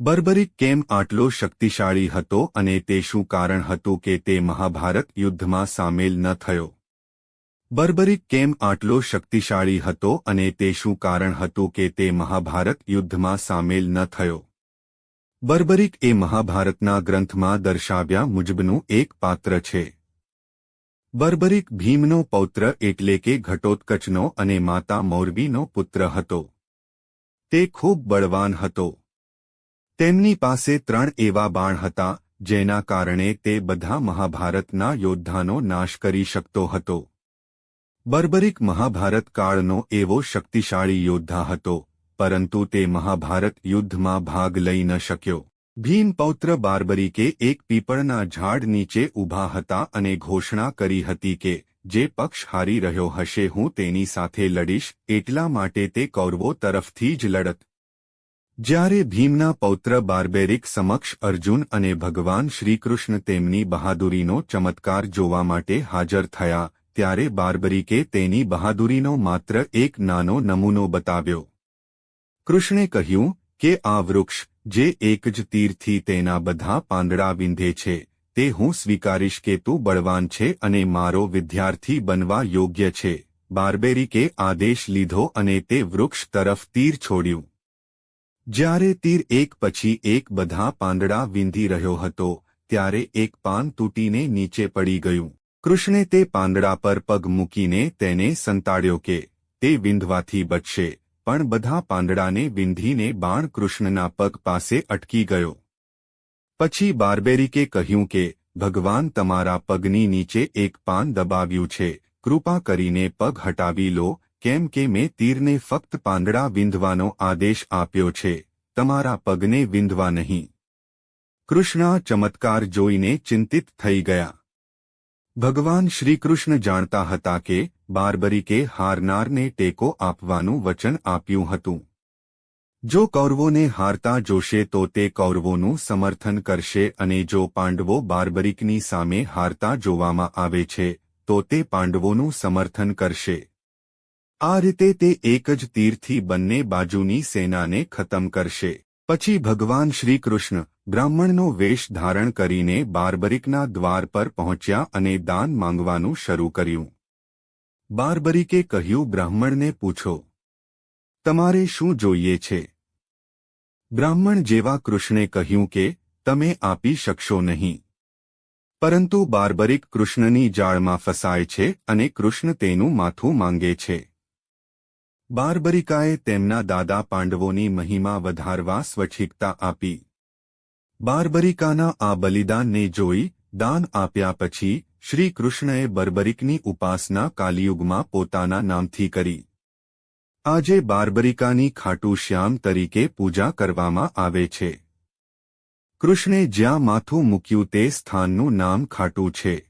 બર્બરિક કેમ આટલો શક્તિશાળી હતો અને તે શું કારણ હતું કે તે મહાભારત યુદ્ધમાં સામેલ ન થયો? બર્બરિક કેમ આટલો શક્તિશાળી હતો અને તે શું કારણ હતું કે તે મહાભારત યુદ્ધમાં સામેલ ન થયો? બર્બરિક એ મહાભારતના ગ્રંથમાં દર્શાવ્યા મુજબનું એક પાત્ર છે. બર્બરિક ભીમનો પૌત્ર એટલે કે ઘટોત્કચનો અને માતા મૌરવીનો પુત્ર હતો. તે ખૂબ બળવાન હતો. તેમની પાસે ત્રણ એવા બાણ હતા, જેના કારણે તે બધા મહાભારતના યોદ્ધાનો નાશ કરી શકતો હતો. બર્બરિક મહાભારત કાળનો એવો શક્તિશાળી યોદ્ધા હતો, પરંતુ તે મહાભારત યુદ્ધમાં ભાગ લઈ ન શક્યો. ભીમ પૌત્ર બાર્બરિકે એક પીપળના ઝાડ નીચે ઊભા હતા અને ઘોષણા કરી હતી કે, જે પક્ષ હારી રહ્યો હશે, હું તેની સાથે લડીશ, એટલા માટે તે કૌરવો તરફથી જ લડત જ્યારે ભીમના પૌત્ર બાર્બેરિક સમક્ષ અર્જુન અને ભગવાન શ્રીકૃષ્ણ તેમની બહાદુરીનો ચમત્કાર જોવા માટે હાજર થયા, ત્યારે બાર્બરિકે તેની બહાદુરીનો માત્ર એક નાનો નમૂનો બતાવ્યો. કૃષ્ણે કહ્યું કે આ વૃક્ષ, જે એક જ તીરથી તેના બધા પાંદડા વિંધે છે, તે હું સ્વીકારીશ કે તું બળવાન છે અને મારો વિદ્યાર્થી બનવા યોગ્ય છે. બાર્બેરિકે આદેશ લીધો અને તે વૃક્ષ તરફ તીર છોડ્યું. જ્યારે તીર એક પછી એક બધા પાંદડા વીંધી રહ્યો હતો, ત્યારે એક પાન તૂટીને નીચે પડી ગયું. કૃષ્ણે તે પાંદડા પર પગ મૂકીને તેને સંતાડ્યો કે, તે વિંધવાથી બચશે. પણ બધા પાંદડાને વિંધીને બાણ કૃષ્ણના પગ પાસે અટકી ગયો. પછી બાર્બેરિકે કહ્યું કે, ભગવાન તમારા પગની નીચે એક પાન દબાવ્યું છે, કૃપા કરીને પગ હટાવી લો કેમ કે મેં તીરને ફક્ત પાંદડા વિંધવાનો આદેશ આપ્યો છે, તમારા પગને વિંધવા નહીં. કૃષ્ણ ચમત્કાર જોઈને ચિંતિત થઈ ગયા. ભગવાન શ્રીકૃષ્ણ જાણતા હતા કે બારબરીકે હારનારને ટેકો આપવાનું વચન આપ્યું હતું. જો કૌરવોને હારતા જોશે તો તે કૌરવોનું સમર્થન કરશે અને જો પાંડવો બાર્બરિકની સામે હારતા જોવામાં આવે છે, તો તે પાંડવોનું સમર્થન કરશે. આ રીતે તે એક જ તીરથી બંને બાજુની સેનાને ખતમ કરશે. પછી ભગવાન શ્રીકૃષ્ણ બ્રાહ્મણનો વેશ ધારણ કરીને બારબરિકના દ્વાર પર પહોંચ્યા અને દાન માંગવાનું શરૂ કર્યું. બારબરિકે કહ્યું, બ્રાહ્મણને પૂછો, તમારે શું જોઈએ છે? બ્રાહ્મણ જેવા કૃષ્ણે કહ્યું કે, તમે આપી શકશો નહીં. પરંતુ બારબરિક કૃષ્ણની જાળમાં ફસાય છે અને કૃષ્ણ તેનું માથું માંગે છે. બારબરિકાએ તેમના દાદા પાંડવોની મહિમા વધારવા સ્વચ્છિકતા આપી. બારબરિકાના આ બલિદાનને જોઈ દાન આપ્યા પછી શ્રી કૃષ્ણએ બર્બરિકની ઉપાસના કાલિયુગમાં પોતાના નામથી કરી. આજે બારબરિકાની ખાટુ શ્યામ તરીકે પૂજા કરવામાં આવે છે. કૃષ્ણે જ્યાં માથું મૂક્યું તે સ્થાનનું નામ ખાટું છે.